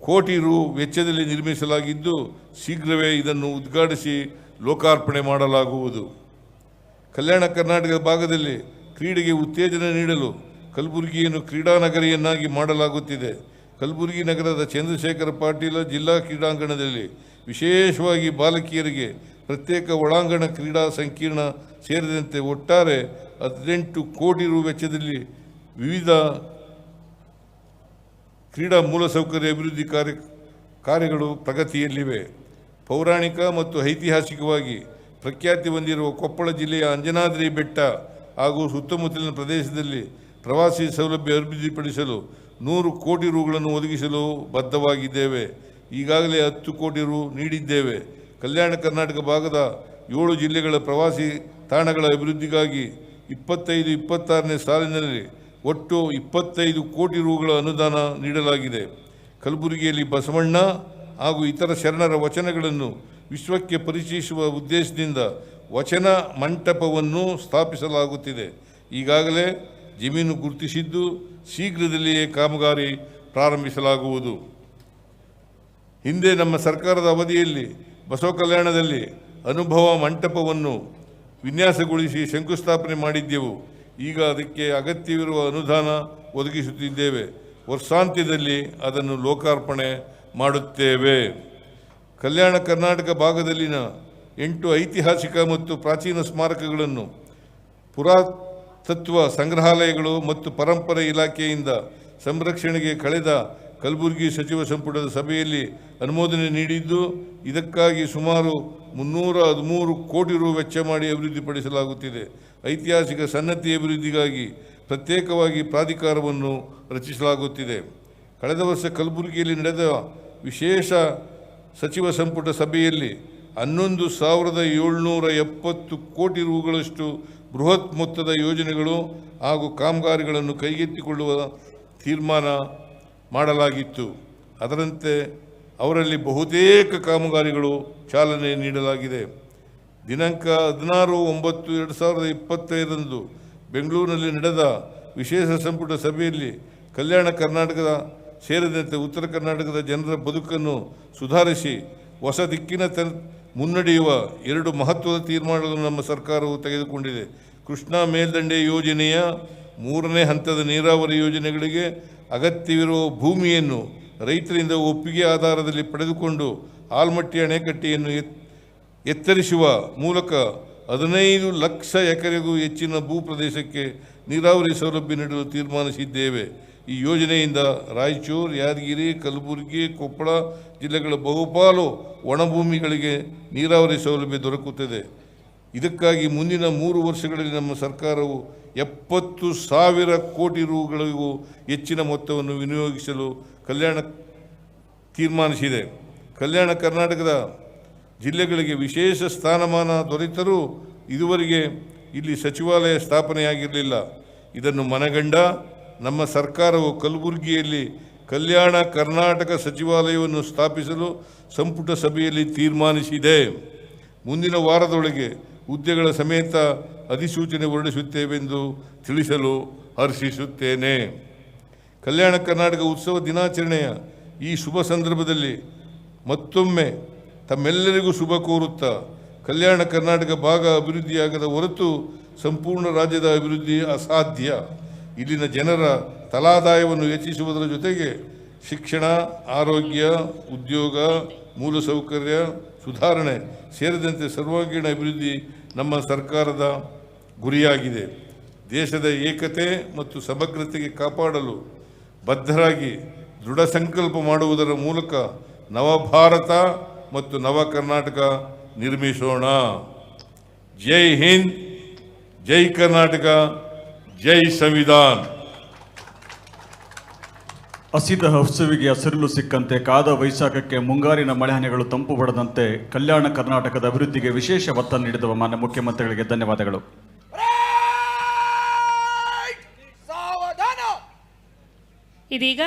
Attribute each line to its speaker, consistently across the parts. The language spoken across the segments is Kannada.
Speaker 1: ಕೋಟಿ ರು ವೆಚ್ಚದಲ್ಲಿ ನಿರ್ಮಿಸಲಾಗಿದ್ದು ಶೀಘ್ರವೇ ಇದನ್ನು ಉದ್ಘಾಟಿಸಿ ಲೋಕಾರ್ಪಣೆ ಮಾಡಲಾಗುವುದು. ಕಲ್ಯಾಣ ಕರ್ನಾಟಕ ಭಾಗದಲ್ಲಿ ಕ್ರೀಡೆಗೆ ಉತ್ತೇಜನ ನೀಡಲು ಕಲಬುರಗಿಯನ್ನು ಕ್ರೀಡಾನಗರಿಯನ್ನಾಗಿ ಮಾಡಲಾಗುತ್ತಿದೆ. ಕಲಬುರಗಿ ನಗರದ ಚಂದ್ರಶೇಖರ ಪಾಟೀಲ ಜಿಲ್ಲಾ ಕ್ರೀಡಾಂಗಣದಲ್ಲಿ ವಿಶೇಷವಾಗಿ ಬಾಲಕಿಯರಿಗೆ ಪ್ರತ್ಯೇಕ ಒಳಾಂಗಣ ಕ್ರೀಡಾ ಸಂಕೀರ್ಣ ಸೇರಿದಂತೆ ಒಟ್ಟಾರೆ ಹದಿನೆಂಟು ಕೋಟಿ ರು ವೆಚ್ಚದಲ್ಲಿ ವಿವಿಧ ಕ್ರೀಡಾ ಮೂಲಸೌಕರ್ಯ ಅಭಿವೃದ್ಧಿ ಕಾರ್ಯ, ಕಾರ್ಯಗಳು ಪ್ರಗತಿಯಲ್ಲಿವೆ. ಪೌರಾಣಿಕ ಮತ್ತು ಐತಿಹಾಸಿಕವಾಗಿ ಪ್ರಖ್ಯಾತಿ ಹೊಂದಿರುವ ಕೊಪ್ಪಳ ಜಿಲ್ಲೆಯ ಅಂಜನಾದ್ರಿ ಬೆಟ್ಟ ಹಾಗೂ ಸುತ್ತಮುತ್ತಲಿನ ಪ್ರದೇಶದಲ್ಲಿ ಪ್ರವಾಸಿ ಸೌಲಭ್ಯ ಅಭಿವೃದ್ಧಿಪಡಿಸಲು ನೂರು ಕೋಟಿ ರುಗಳನ್ನು ಒದಗಿಸಲು ಬದ್ಧವಾಗಿದ್ದೇವೆ. ಈಗಾಗಲೇ ಹತ್ತು ಕೋಟಿ ರು ನೀಡಿದ್ದೇವೆ. ಕಲ್ಯಾಣ ಕರ್ನಾಟಕ ಭಾಗದ ಏಳು ಜಿಲ್ಲೆಗಳ ಪ್ರವಾಸಿ ತಾಣಗಳ ಅಭಿವೃದ್ಧಿಗಾಗಿ ಇಪ್ಪತ್ತೈದು, ಇಪ್ಪತ್ತಾರನೇ ಸಾಲಿನಲ್ಲಿ ಒಟ್ಟು ಇಪ್ಪತ್ತೈದು ಕೋಟಿ ರುಗಳ ಅನುದಾನ ನೀಡಲಾಗಿದೆ. ಕಲಬುರಗಿಯಲ್ಲಿ ಬಸವಣ್ಣ ಹಾಗೂ ಇತರ ಶರಣರ ವಚನಗಳನ್ನು ವಿಶ್ವಕ್ಕೆ ಪರಿಚಯಿಸುವ ಉದ್ದೇಶದಿಂದ ವಚನ ಮಂಟಪವನ್ನು ಸ್ಥಾಪಿಸಲಾಗುತ್ತಿದೆ. ಈಗಾಗಲೇ ಜಮೀನು ಗುರುತಿಸಿದ್ದು ಶೀಘ್ರದಲ್ಲಿಯೇ ಕಾಮಗಾರಿ ಪ್ರಾರಂಭಿಸಲಾಗುವುದು. ಹಿಂದೆ ನಮ್ಮ ಸರ್ಕಾರದ ಅವಧಿಯಲ್ಲಿ ಬಸವ ಕಲ್ಯಾಣದಲ್ಲಿ ಅನುಭವ ಮಂಟಪವನ್ನು ವಿನ್ಯಾಸಗೊಳಿಸಿ ಶಂಕುಸ್ಥಾಪನೆ ಮಾಡಿದ್ದೆವು. ಈಗ ಅದಕ್ಕೆ ಅಗತ್ಯವಿರುವ ಅನುದಾನ ಒದಗಿಸುತ್ತಿದ್ದೇವೆ. ವರ್ಷಾಂತ್ಯದಲ್ಲಿ ಅದನ್ನು ಲೋಕಾರ್ಪಣೆ ಮಾಡುತ್ತೇವೆ. ಕಲ್ಯಾಣ ಕರ್ನಾಟಕ ಭಾಗದಲ್ಲಿನ ಎಂಟು ಐತಿಹಾಸಿಕ ಮತ್ತು ಪ್ರಾಚೀನ ಸ್ಮಾರಕಗಳನ್ನು ಪುರಾತತ್ವ ಸಂಗ್ರಹಾಲಯಗಳು ಮತ್ತು ಪರಂಪರೆ ಇಲಾಖೆಯಿಂದ ಸಂರಕ್ಷಣೆಗೆ ಕಳೆದ ಕಲಬುರಗಿ ಸಚಿವ ಸಂಪುಟದ ಸಭೆಯಲ್ಲಿ ಅನುಮೋದನೆ ನೀಡಿದ್ದು, ಇದಕ್ಕಾಗಿ ಸುಮಾರು ಮುನ್ನೂರ ಹದಿಮೂರು ಕೋಟಿ ರು ವೆಚ್ಚ ಮಾಡಿ ಅಭಿವೃದ್ಧಿಪಡಿಸಲಾಗುತ್ತಿದೆ. ಐತಿಹಾಸಿಕ ಸನ್ನತಿ ಅಭಿವೃದ್ಧಿಗಾಗಿ ಪ್ರತ್ಯೇಕವಾಗಿ ಪ್ರಾಧಿಕಾರವನ್ನು ರಚಿಸಲಾಗುತ್ತಿದೆ. ಕಳೆದ ವರ್ಷ ಕಲಬುರಗಿಯಲ್ಲಿ ನಡೆದ ವಿಶೇಷ ಸಚಿವ ಸಂಪುಟ ಸಭೆಯಲ್ಲಿ ಹನ್ನೊಂದು ಸಾವಿರದ ಏಳ್ನೂರ ಎಪ್ಪತ್ತು ಕೋಟಿ ರುಗಳಷ್ಟು ಬೃಹತ್ ಮೊತ್ತದ ಯೋಜನೆಗಳು ಹಾಗೂ ಕಾಮಗಾರಿಗಳನ್ನು ಕೈಗೆತ್ತಿಕೊಳ್ಳುವ ತೀರ್ಮಾನ ಮಾಡಲಾಗಿತ್ತು. ಅದರಂತೆ ಅವರಲ್ಲಿ ಬಹುತೇಕ ಕಾಮಗಾರಿಗಳು ಚಾಲನೆ ನೀಡಲಾಗಿದೆ. ದಿನಾಂಕ ಹದಿನಾರು ಒಂಬತ್ತು ಎರಡು ಸಾವಿರದ ಇಪ್ಪತ್ತೈದರಂದು ಬೆಂಗಳೂರಿನಲ್ಲಿ ನಡೆದ ವಿಶೇಷ ಸಂಪುಟ ಸಭೆಯಲ್ಲಿ ಕಲ್ಯಾಣ ಕರ್ನಾಟಕದ ಸೇರಿದಂತೆ ಉತ್ತರ ಕರ್ನಾಟಕದ ಜನರ ಬದುಕನ್ನು ಸುಧಾರಿಸಿ ಹೊಸ ದಿಕ್ಕಿನ ತ ಮುನ್ನಡೆಯುವ ಎರಡು ಮಹತ್ವದ ತೀರ್ಮಾನಗಳನ್ನು ನಮ್ಮ ಸರ್ಕಾರವು ತೆಗೆದುಕೊಂಡಿದೆ. ಕೃಷ್ಣಾ ಮೇಲ್ದಂಡೆ ಯೋಜನೆಯ ಮೂರನೇ ಹಂತದ ನೀರಾವರಿ ಯೋಜನೆಗಳಿಗೆ ಅಗತ್ಯವಿರುವ ಭೂಮಿಯನ್ನು ರೈತರಿಂದ ಒಪ್ಪಿಗೆ ಆಧಾರದಲ್ಲಿ ಪಡೆದುಕೊಂಡು ಆಲ್ಮಟ್ಟಿ ಅಣೆಕಟ್ಟೆಯನ್ನು ಎತ್ತರಿಸುವ ಮೂಲಕ ಹದಿನೈದು ಲಕ್ಷ ಎಕರೆಗೂ ಹೆಚ್ಚಿನ ಭೂ ಪ್ರದೇಶಕ್ಕೆ ನೀರಾವರಿ ಸೌಲಭ್ಯ ನೀಡಲು ತೀರ್ಮಾನಿಸಿದ್ದೇವೆ. ಈ ಯೋಜನೆಯಿಂದ ರಾಯಚೂರು, ಯಾದಗಿರಿ, ಕಲಬುರಗಿ, ಕೊಪ್ಪಳ ಜಿಲ್ಲೆಗಳ ಬಹುಪಾಲು ಒಣಭೂಮಿಗಳಿಗೆ ನೀರಾವರಿ ಸೌಲಭ್ಯ ದೊರಕುತ್ತದೆ. ಇದಕ್ಕಾಗಿ ಮುಂದಿನ ಮೂರು ವರ್ಷಗಳಲ್ಲಿ ನಮ್ಮ ಸರ್ಕಾರವು ಎಪ್ಪತ್ತು ಸಾವಿರ ಕೋಟಿ ರುಗಳಿಗೂ ಹೆಚ್ಚಿನ ಮೊತ್ತವನ್ನು ವಿನಿಯೋಗಿಸಲು ಕಲ್ಯಾಣ ತೀರ್ಮಾನಿಸಿದೆ. ಕಲ್ಯಾಣ ಕರ್ನಾಟಕದ ಜಿಲ್ಲೆಗಳಿಗೆ ವಿಶೇಷ ಸ್ಥಾನಮಾನ ದೊರೆತರೂ ಇದುವರೆಗೆ ಇಲ್ಲಿ ಸಚಿವಾಲಯ ಸ್ಥಾಪನೆಯಾಗಿರಲಿಲ್ಲ. ಇದನ್ನು ಮನಗಂಡ ನಮ್ಮ ಸರ್ಕಾರವು ಕಲಬುರಗಿಯಲ್ಲಿ ಕಲ್ಯಾಣ ಕರ್ನಾಟಕ ಸಚಿವಾಲಯವನ್ನು ಸ್ಥಾಪಿಸಲು ಸಂಪುಟ ಸಭೆಯಲ್ಲಿ ತೀರ್ಮಾನಿಸಿದೆ. ಮುಂದಿನ ವಾರದೊಳಗೆ ಹುದ್ದೆಗಳ ಸಮೇತ ಅಧಿಸೂಚನೆ ಹೊರಡಿಸುತ್ತೇವೆಂದು ತಿಳಿಸಲು ಹರ್ಷಿಸುತ್ತೇನೆ. ಕಲ್ಯಾಣ ಕರ್ನಾಟಕ ಉತ್ಸವ ದಿನಾಚರಣೆಯ ಈ ಶುಭ ಸಂದರ್ಭದಲ್ಲಿ ಮತ್ತೊಮ್ಮೆ ತಮ್ಮೆಲ್ಲರಿಗೂ ಶುಭ ಕೋರುತ್ತಾ. ಕಲ್ಯಾಣ ಕರ್ನಾಟಕ ಭಾಗ ಅಭಿವೃದ್ಧಿಯಾಗದ ಹೊರತು ಸಂಪೂರ್ಣ ರಾಜ್ಯದ ಅಭಿವೃದ್ಧಿ ಅಸಾಧ್ಯ. ಇಲ್ಲಿನ ಜನರ ತಲಾದಾಯವನ್ನು ಹೆಚ್ಚಿಸುವುದರ ಜೊತೆಗೆ ಶಿಕ್ಷಣ, ಆರೋಗ್ಯ, ಉದ್ಯೋಗ, ಮೂಲಸೌಕರ್ಯ, ಸುಧಾರಣೆ ಸೇರಿದಂತೆ ಸರ್ವಾಂಗೀಣ ಅಭಿವೃದ್ಧಿ ನಮ್ಮ ಸರ್ಕಾರದ ಗುರಿಯಾಗಿದೆ. ದೇಶದ ಏಕತೆ ಮತ್ತು ಸಮಗ್ರತೆಗೆ ಕಾಪಾಡಲು ಬದ್ಧರಾಗಿ ದೃಢ ಸಂಕಲ್ಪ ಮಾಡುವುದರ ಮೂಲಕ ನವಭಾರತ ಮತ್ತು ನವ ಕರ್ನಾಟಕ ನಿರ್ಮಿಸೋಣ. ಜೈ ಹಿಂದ್ ಜೈ ಕರ್ನಾಟಕ ಜೈ ಸಂವಿಧಾನ್.
Speaker 2: ಹಸಿದ ಹಸುವಿಗೆ ಹಸಿರಲು ಸಿಕ್ಕಂತೆ ಕಾದ ವೈಶಾಖಕ್ಕೆ ಮುಂಗಾರಿನ ಮಳೆಹನಿಗಳು ತಂಪು ಬಡದಂತೆ ಕಲ್ಯಾಣ ಕರ್ನಾಟಕದ ಅಭಿವೃದ್ಧಿಗೆ ವಿಶೇಷ ಒತ್ತ ನೀಡಿದವ ಮಾನ್ಯ ಮುಖ್ಯಮಂತ್ರಿಗಳಿಗೆ ಧನ್ಯವಾದಗಳು.
Speaker 3: ಇದೀಗ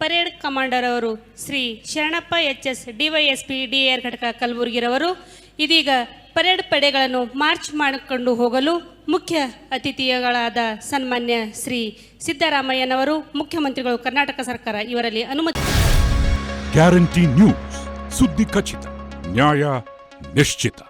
Speaker 3: ಪರೇಡ್ ಕಮಾಂಡರ್ ಅವರು Shri Sharanappa H S DySP DR ಘಟಕ ಕಲಬುರಗಿರವರು. ಇದೀಗ ಪರೇಡ್ ಪಡೆಗಳನ್ನು ಮಾರ್ಚ್ ಮಾಡಿಕೊಂಡು ಹೋಗಲು ಮುಖ್ಯ ಅತಿಥಿಗಳಾದ ಸನ್ಮಾನ್ಯ ಶ್ರೀ ಸಿದ್ದರಾಮಯ್ಯನವರು, ಮುಖ್ಯಮಂತ್ರಿಗಳು, ಕರ್ನಾಟಕ ಸರ್ಕಾರ ಇವರಲ್ಲಿ ಅನುಮತಿ
Speaker 4: ಗ್ಯಾರಂಟಿ ನ್ಯೂಸ್ ಸುದ್ದಿ ಖಚಿತ, ನ್ಯಾಯ ನಿಶ್ಚಿತ.